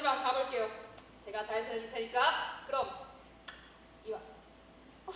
1번 가볼게요. 제가 잘 전해줄 테니까 그럼 2번. 어.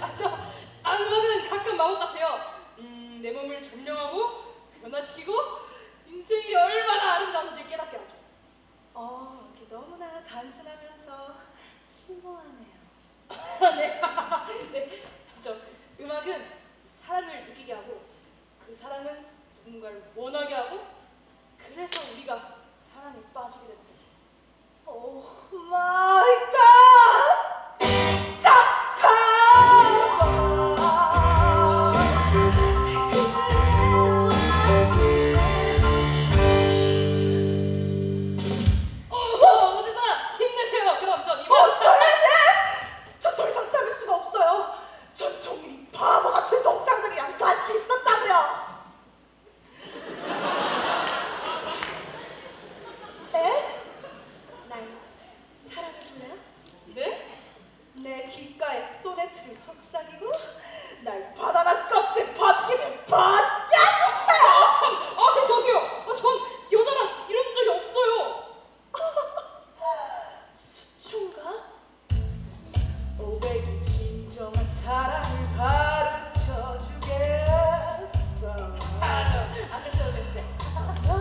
아, 저, 아, 악어는 가끔 마음 같아요. 음, 내 몸을 점령하고 변화시키고, 인생이 얼마나 아름다운지를 깨닫게 하죠. 네. 네. 그렇죠. 그 우리가 사랑에 빠지게 되는 거죠. 오, 마. 귓가에 소네트를 속삭이고 날 바다나 껍질 벗기는 벗겨주세요! 아, 참! 아, 저기요! 아, 전 여자랑 이런 적이 없어요! 수초인가? 오백이 진정한 사랑을 가르쳐주겠어 아, 저안 그러셔도 되는데. 널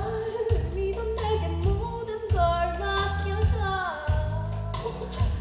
믿어 내게 모든 걸 맡겨줘 어, 참.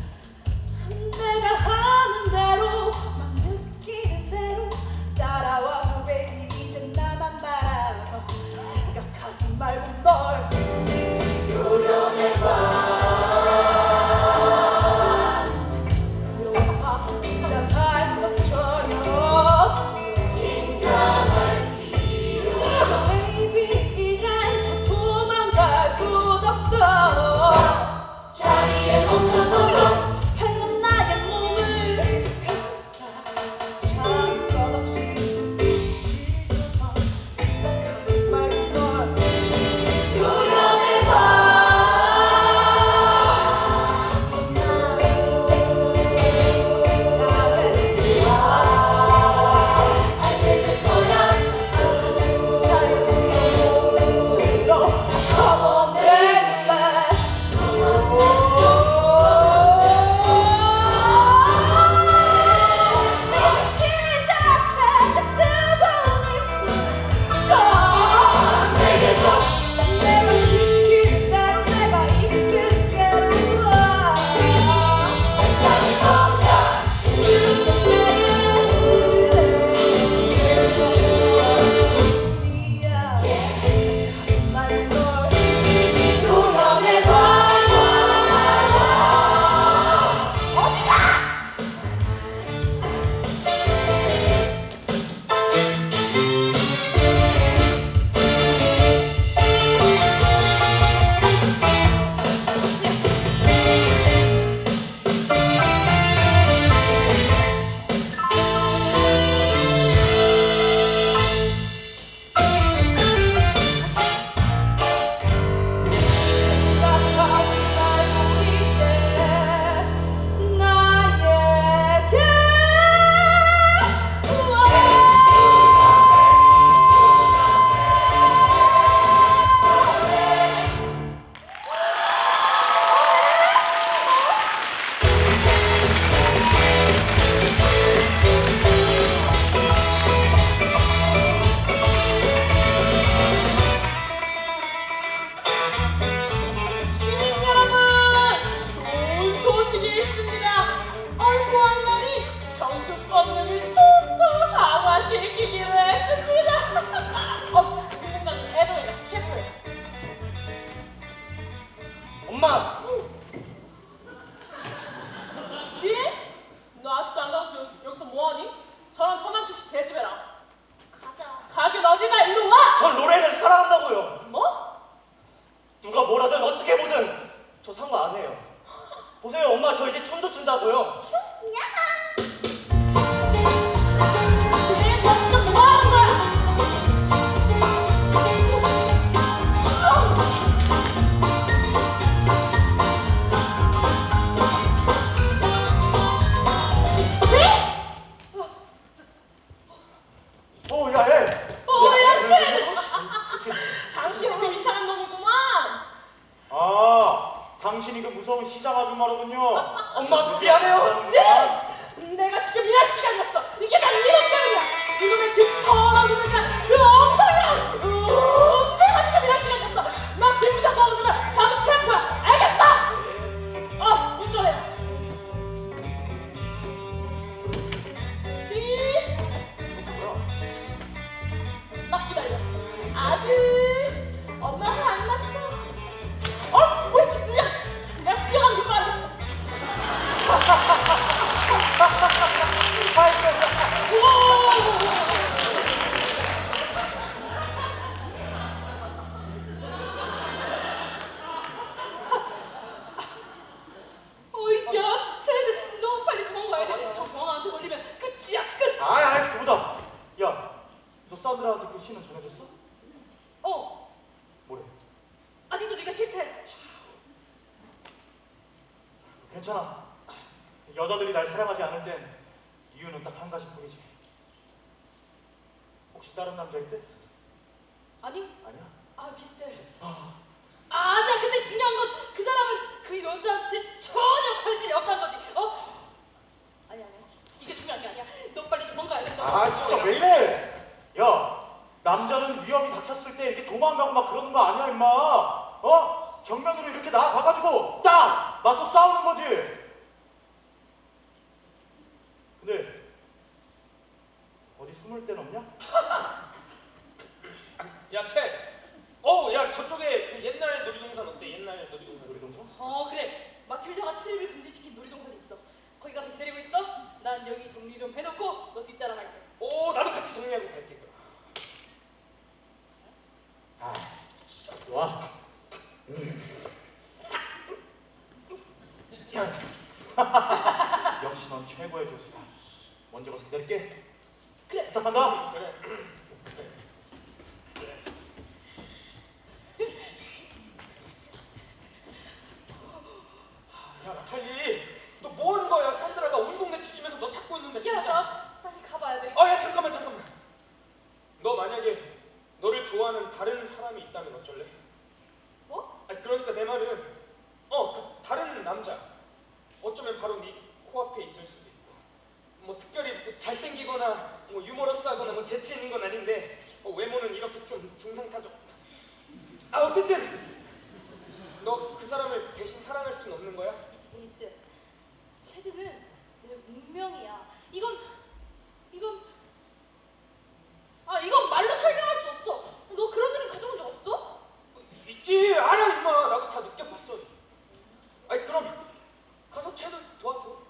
보안관이 정수법령이 좀더 강화시키기로 했습니다. 어, 그림까지 애정이가 치프. 엄마, 저 이제 춤도 춘다고요. 쟤, 엄마 미안해요. 쟤! 내가 지금 일할 시간이 없어. 이게 다 이놈 때문이야. 이놈의 그 더러운 이놈의 그. 여자들이 날 사랑하지 않을 땐 이유는 딱 한 가지뿐이지. 혹시 다른 남자 있대? 아니 아니야. 아 비슷해 아, 아니야 근데 중요한 건 그 사람은 그 여자한테 전혀 관심이 없다는 거지 어? 아니야 아니야 이게 중요한 게 아니야 너 빨리 도망가야 된다 아, 진짜 왜 이래? 야, 남자는 위험이 닥쳤을 때 이렇게 도망가고 막 그러는 거 아니야, 임마. 어? 정면으로 이렇게 나가가지고 딱 맞서 싸우는 거지. 근데 숨을 데는 없냐? 야, 태. 어, 야, 저쪽에 그 옛날 놀이동산 어때? 옛날 놀이동산. 놀이동산? 어 그래 마틸다가 출입을 금지시킨 놀이동산이 있어 거기 가서 기다리고 있어 난 여기 정리 좀 해놓고 너 뒤따라갈게 오, 나도 같이 정리하고 갈게. 그럼. 아, 좋아. 역시 넌 최고의 조수야. 먼저 가서 기다릴게. 부탁한다. 야, 나탈리. 너 뭐 하는 거야? 산드라가 온 동네 뒤지면서 너 찾고 있는데 진짜. 야나 빨리 가봐야 돼 아, 야, 잠깐만, 잠깐만. 너 만약에 너를 좋아하는 다른 사람이 있다면 어쩔래? 뭐? 아니 그러니까 내 말은 어 그 다른 남자 어쩌면 바로 네 코앞에 있을 수도 있고 뭐 특별히 뭐 잘생기거나 뭐 유머러스하거나 뭐 재치 있는 건 아닌데 어, 외모는 이렇게 좀 중상타적. 아 어쨌든 너 그 사람을 대신 사랑할 수는 없는 거야? 데니스 체드는 내 운명이야. 이건 아 이건 말로 설명할 수 없어 너 그런 일은 가져본 적 없어? 있지 알아 임마 나도 다 느껴봤어 아니 그럼 가서 쟤도 도와줘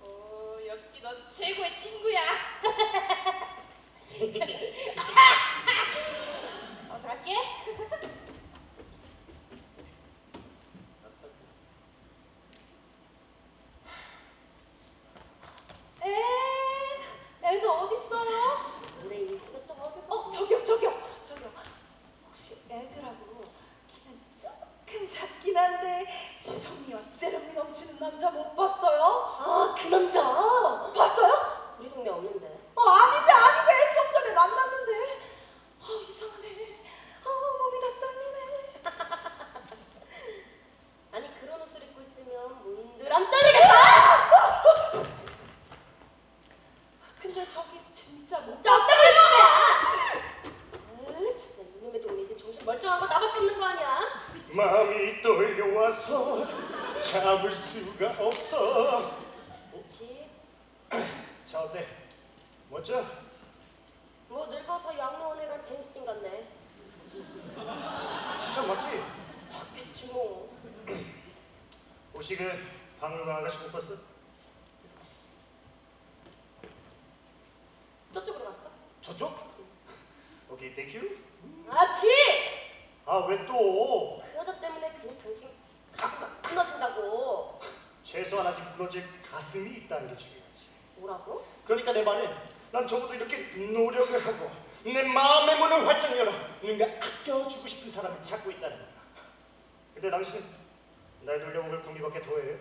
어 역시 넌 최고의 친구야 어 잘게 어딨어요? 일찍 또어 저기요 저기요 저기요 혹시 애들하고 키는 조금 작긴 한데 지성미와 세련미 넘치는 남자 못 봤어요? 아, 그 남자. 우리 동네 없는데. 어 아닌데 아닌데 좀 전에 만났는데 아 이상하네 아 몸이 다 떨리네 아니, 그런 옷을 입고 있으면 문들 안 떨리겠다. 근데 저기 진짜 못저 어떤 놈이야? 아, 진짜 이놈의 동네 이제 정신 멀쩡한 거 나밖에 없는 거 아니야? 마음이 떨려와서 참을 수가 없어. 그렇지. 자 어때? 멋져? 뭐 늙어서 양로원에 간 제임스 딘 같네. 진짜 맞지? 그치 뭐. 혹시 그 박물관 아가씨 못 봤어? 저쪽으로 갔어? 저쪽? 오케이 땡큐. 아치! 아 왜 또? 그 여자 때문에 괜히 당신 가슴 막 무너진다고. 최소한 아직 무너질 가슴이 있다는 게 중요하지. 뭐라고? 그러니까 내 말은 난 적어도 이렇게 노력을 하고 내 마음의 문을 활짝 열어 누군가 아껴주고 싶은 사람을 찾고 있다는 거야. 근데 당신 날 놀려먹을 궁리밖에 더해.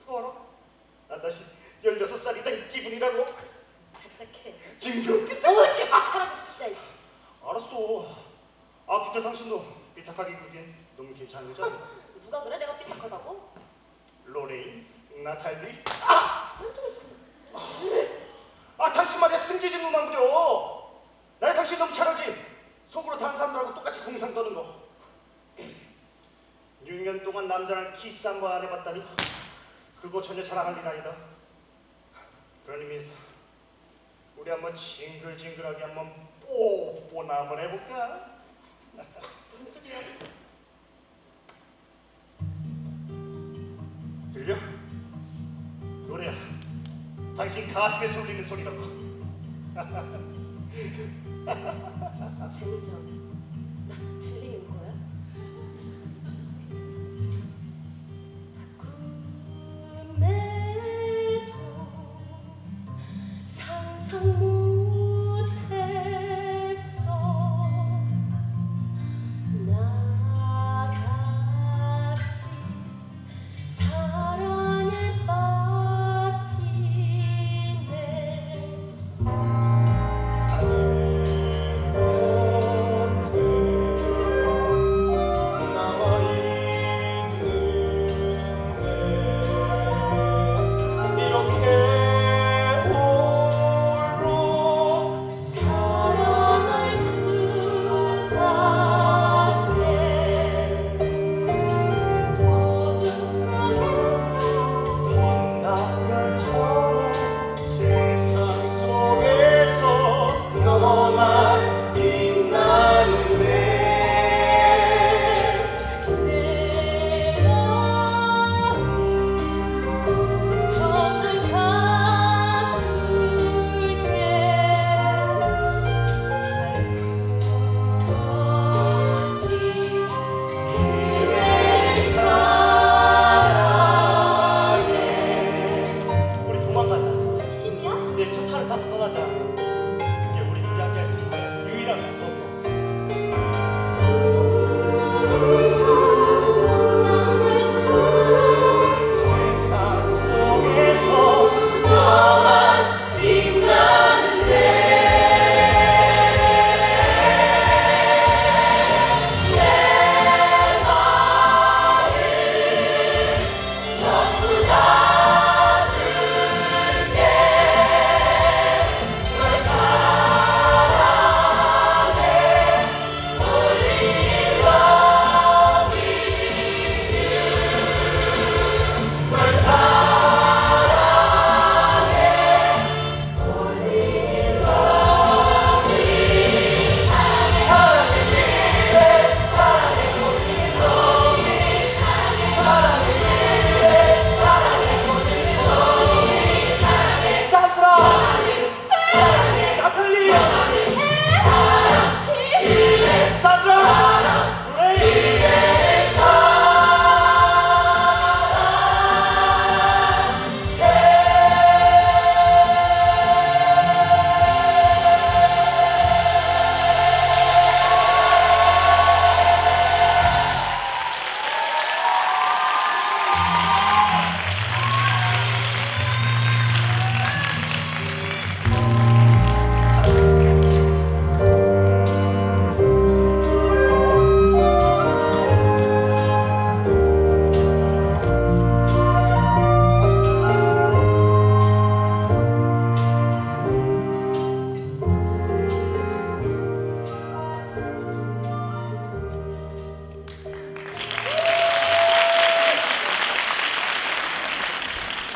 그거 알아? 난 다시 16살이 된 기분이라고. 착착해. 징그럽게 어우 착하라고 진짜. 알았어. 아 근데 당신도 삐딱하게 굴긴 너무 괜찮은 여자야. 누가 그래? 내가 삐딱하다고? 로레인, 나탈리. 아! 아 당신 말이야 승지진 놈만 부려. 나 당신 너무 잘하지. 속으로 다른 사람들하고 똑같이 궁상 떠는 거. 6년 동안 남자랑 키스 한번안 해봤다니 그거 전혀 자랑할 일 아니다. 그런 의미에서 우리 한번 징글징글하게 한번 뽀뽀나 한번 해볼까? 무슨 소리야? 들려? 노래야. 당신 가슴에서 울리는 소리라고. 제니전 나 들리는 거야?